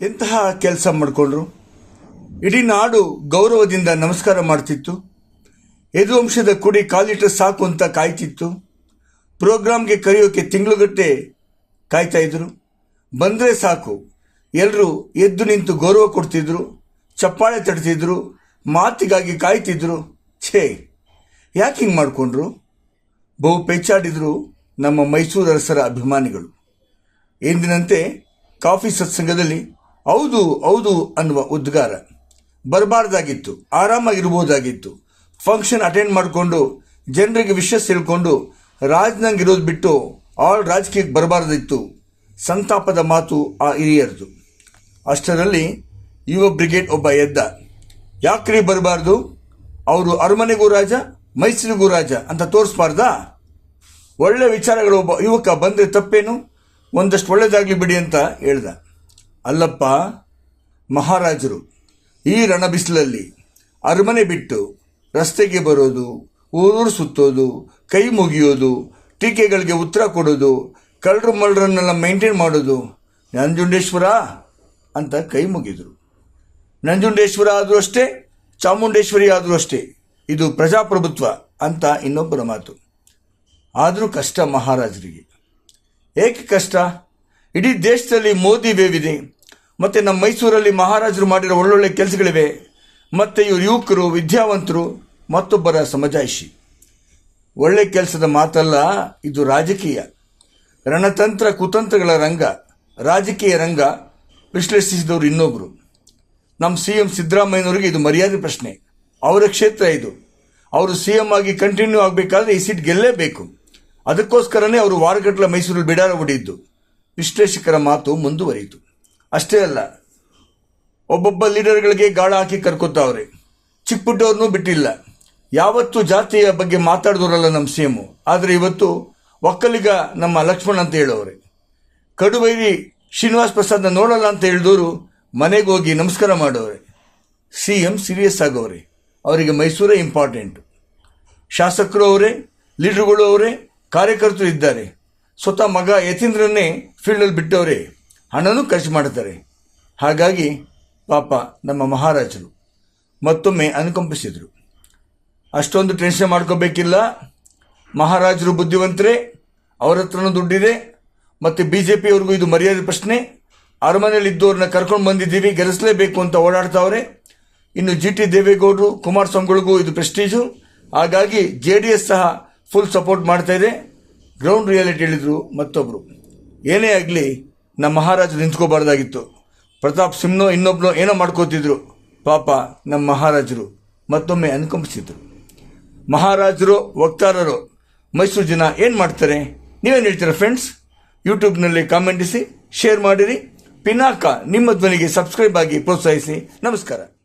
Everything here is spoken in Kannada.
ಎಂತಹ ಕೆಲಸ ಮಾಡಿಕೊಂಡ್ರು? ಇಡೀ ನಾಡು ಗೌರವದಿಂದ ನಮಸ್ಕಾರ ಮಾಡ್ತಿತ್ತು. ಯದುವಂಶದ ಕುಡಿ ಕಾಲಿಟ್ರೆ ಸಾಕು ಅಂತ ಕಾಯ್ತಿತ್ತು. ಪ್ರೋಗ್ರಾಮ್ಗೆ ಕರೆಯೋಕೆ ತಿಂಗಳುಗಟ್ಟೆ ಕಾಯ್ತಾ ಇದ್ರು. ಬಂದರೆ ಸಾಕು. ಎಲ್ಲರೂ ಎದ್ದು ನಿಂತು ಗೌರವ ಕೊಡ್ತಿದ್ರು. ಚಪ್ಪಾಳೆ ತಡ್ತಿದ್ರು ಮಾತಿಗಾಗಿ ಕಾಯ್ತಿದ್ರು. ಛೇ, ಯಾಕೆ ಹಿಂಗೆ ಮಾಡಿಕೊಂಡ್ರು? ಬಹು ಪೆಚ್ಚಾಡಿದ್ರು ನಮ್ಮ ಮೈಸೂರು ಅರಸರ ಅಭಿಮಾನಿಗಳು. ಎಂದಿನಂತೆ ಕಾಫಿ ಸತ್ಸಂಗದಲ್ಲಿ ಹೌದು ಹೌದು ಅನ್ನುವ ಉದ್ಗಾರ. ಬರಬಾರ್ದಾಗಿತ್ತು, ಆರಾಮಾಗಿರ್ಬೋದಾಗಿತ್ತು. ಫಂಕ್ಷನ್ ಅಟೆಂಡ್ ಮಾಡಿಕೊಂಡು, ಜನರಿಗೆ ವಿಷಯ ತಿಳ್ಕೊಂಡು ರಾಜ್ನಂಗಿರೋದು ಬಿಟ್ಟು ಆಲ್ ರಾಜಕೀಯಕ್ಕೆ ಬರಬಾರ್ದಿತ್ತು. ಸಂತಾಪದ ಮಾತು ಆ ಹಿರಿಯರದು. ಅಷ್ಟರಲ್ಲಿ, ಯುವ ಬ್ರಿಗೇಡ್ ಒಬ್ಬ ಎದ್ದ. ಯಾಕ್ರಿ ಬರಬಾರ್ದು? ಅವರು ಅರಮನೆಗೂ ರಾಜ, ಮೈಸೂರಿಗೂ ರಾಜ ಅಂತ ತೋರಿಸ್ಬಾರ್ದಾ? ಒಳ್ಳೆ ವಿಚಾರಗಳು ಒಬ್ಬ ಯುವಕ ಬಂದರೆ ತಪ್ಪೇನು? ಒಂದಷ್ಟು ಒಳ್ಳೆಯದಾಗಲಿ ಬಿಡಿ ಅಂತ ಹೇಳ್ದ. ಅಲ್ಲಪ್ಪ, ಮಹಾರಾಜರು, ಈ ರಣಬಿಸಿಲಲ್ಲಿ ಅರಮನೆ ಬಿಟ್ಟು ರಸ್ತೆಗೆ ಬರೋದು, ಊರೂರು ಸುತ್ತೋದು, ಕೈ ಮುಗಿಯೋದು, ಟೀಕೆಗಳಿಗೆ ಉತ್ತರ ಕೊಡೋದು, ಕಳ್ಳರು ಮಳ್ಳರನ್ನೆಲ್ಲ ಮೈಂಟೈನ್ ಮಾಡೋದು, ನಂಜುಂಡೇಶ್ವರ ಅಂತ ಕೈ ಮುಗಿದರು. ನಂಜುಂಡೇಶ್ವರ ಆದರೂ ಅಷ್ಟೇ, ಚಾಮುಂಡೇಶ್ವರಿ ಆದರೂ ಅಷ್ಟೇ, ಇದು ಪ್ರಜಾಪ್ರಭುತ್ವ ಅಂತ ಇನ್ನೊಬ್ಬರ ಮಾತು. ಆದರೂ ಕಷ್ಟ ಮಹಾರಾಜರಿಗೆ. ಏಕೆ ಕಷ್ಟ? ಇಡೀ ದೇಶದಲ್ಲಿ ಮೋದಿ ವೇವ್ ಇದೆ. ಮತ್ತು ನಮ್ಮ ಮೈಸೂರಲ್ಲಿ ಮಹಾರಾಜರು ಮಾಡಿರೋ ಒಳ್ಳೊಳ್ಳೆ ಕೆಲಸಗಳಿವೆ. ಮತ್ತು ಇವರು ಯುವಕರು, ವಿದ್ಯಾವಂತರು, ಮತ್ತೊಬ್ಬರ ಸಮಜಾಯಿಷಿ. ಒಳ್ಳೆ ಕೆಲಸದ ಮಾತಲ್ಲ, ಇದು ರಾಜಕೀಯ. ರಣತಂತ್ರ, ಕುತಂತ್ರಗಳ ರಂಗ, ರಾಜಕೀಯ ರಂಗ ವಿಶ್ಲೇಷಿಸಿದವರು ಇನ್ನೊಬ್ಬರು ನಮ್ಮ ಸಿ ಎಂ ಸಿದ್ದರಾಮಯ್ಯನವರಿಗೆ ಇದು ಮರ್ಯಾದೆ ಪ್ರಶ್ನೆ. ಅವರ ಕ್ಷೇತ್ರ ಇದು. ಅವರು ಸಿ ಎಂ ಆಗಿ ಕಂಟಿನ್ಯೂ ಆಗಬೇಕಾದ್ರೆ ಈ ಸೀಟ್ ಗೆಲ್ಲೇಬೇಕು. ಅದಕ್ಕೋಸ್ಕರನೇ ಅವರು ವಾರಗಟ್ಟಲ ಮೈಸೂರಲ್ಲಿ ಬಿಡಾರ ಹೊಡೆಯಿದ್ದು ವಿಶ್ಲೇಷಕರ ಮಾತು ಮುಂದುವರಿಯಿತು. ಅಷ್ಟೇ ಅಲ್ಲ, ಒಬ್ಬೊಬ್ಬ ಲೀಡರ್ಗಳಿಗೆ ಗಾಳ ಹಾಕಿ ಕರ್ಕೊತಾವ್ರೆ. ಚಿಕ್ಕ ಪುಟ್ಟವ್ರನ್ನೂ ಬಿಟ್ಟಿಲ್ಲ. ಯಾವತ್ತೂ ಜಾತಿಯ ಬಗ್ಗೆ ಮಾತಾಡಿದವರಲ್ಲ ನಮ್ಮ ಸಿ ಎಮ್ಮು ಆದರೆ ಇವತ್ತು ಒಕ್ಕಲಿಗ ನಮ್ಮ ಲಕ್ಷ್ಮಣ್ ಅಂತ ಹೇಳೋರೆ ಕಡುಬೈರಿ ಶ್ರೀನಿವಾಸ್ ಪ್ರಸಾದ್ನ ನೋಡಲ್ಲ ಅಂತ ಹೇಳಿದವರು ಮನೆಗೆ ಹೋಗಿ ನಮಸ್ಕಾರ ಮಾಡೋರೆ ಸಿ ಎಂ ಸೀರಿಯಸ್ ಆಗೋರೆ ಅವರಿಗೆ ಮೈಸೂರೇ ಇಂಪಾರ್ಟೆಂಟು. ಶಾಸಕರು ಅವರೇ, ಲೀಡರ್ಗಳು ಅವರೇ, ಕಾರ್ಯಕರ್ತರು ಇದ್ದಾರೆ. ಸ್ವತಃ ಮಗ ಯತೀಂದ್ರನ್ನೇ ಫೀಲ್ಡಲ್ಲಿ ಬಿಟ್ಟವರೇ. ಹಣನೂ ಖರ್ಚು ಮಾಡುತ್ತಾರೆ. ಹಾಗಾಗಿ ಪಾಪ ನಮ್ಮ ಮಹಾರಾಜರು ಮತ್ತೊಮ್ಮೆ ಅನುಕಂಪಿಸಿದರು. ಅಷ್ಟೊಂದು ಟೆನ್ಷನ್ ಮಾಡ್ಕೋಬೇಕಿಲ್ಲ. ಮಹಾರಾಜರು ಬುದ್ಧಿವಂತರೇ, ಅವ್ರ ಹತ್ರನೂ ದುಡ್ಡಿದೆ. ಮತ್ತು ಬಿ ಜೆ ಪಿಯವ್ರಿಗೂ ಇದು ಮರ್ಯಾದೆ ಪ್ರಶ್ನೆ. ಅರಮನೆಯಲ್ಲಿ ಇದ್ದವ್ರನ್ನ ಕರ್ಕೊಂಡು ಬಂದಿದ್ದೀವಿ, ಗೆಲ್ಲಿಸಲೇಬೇಕು ಅಂತ ಓಡಾಡ್ತಾವ್ರೆ. ಇನ್ನು ಜಿ ಟಿ ದೇವೇಗೌಡರು, ಕುಮಾರಸ್ವಾಮಿಗಳಿಗೂ ಇದು ಪ್ರೆಸ್ಟೀಜು. ಹಾಗಾಗಿ ಜೆ ಡಿ ಎಸ್ ಸಹ ಫುಲ್ ಸಪೋರ್ಟ್ ಮಾಡ್ತಾ ಇದೆ. ಗ್ರೌಂಡ್ ರಿಯಾಲಿಟಿ ಹೇಳಿದರು ಮತ್ತೊಬ್ಬರು ಏನೇ ಆಗಲಿ ನಮ್ಮ ಮಹಾರಾಜ ನಿಂತ್ಕೋಬಾರ್ದಾಗಿತ್ತು. ಪ್ರತಾಪ್ ಸಿಂಹನೋ ಇನ್ನೊಬ್ಬನೋ ಏನೋ ಮಾಡ್ಕೋತಿದ್ರು. ಪಾಪ ನಮ್ಮ ಮಹಾರಾಜರು ಮತ್ತೊಮ್ಮೆ ಅನುಕಂಪಿಸಿದ್ರು. ಮಹಾರಾಜರು, ವಕ್ತಾರರು, ಮೈಸೂರು ಜನ ಏನು ಮಾಡ್ತಾರೆ? ನೀವೇನು ಹೇಳ್ತೀರಾ ಫ್ರೆಂಡ್ಸ್ ಯೂಟ್ಯೂಬ್ನಲ್ಲಿ ಕಾಮೆಂಟಿಸಿ ಶೇರ್ ಮಾಡಿರಿ. ಪಿನಾಕ ನಿಮ್ಮ ಧ್ವನಿಗೆ ಸಬ್ಸ್ಕ್ರೈಬ್ ಆಗಿ ಪ್ರೋತ್ಸಾಹಿಸಿ. ನಮಸ್ಕಾರ.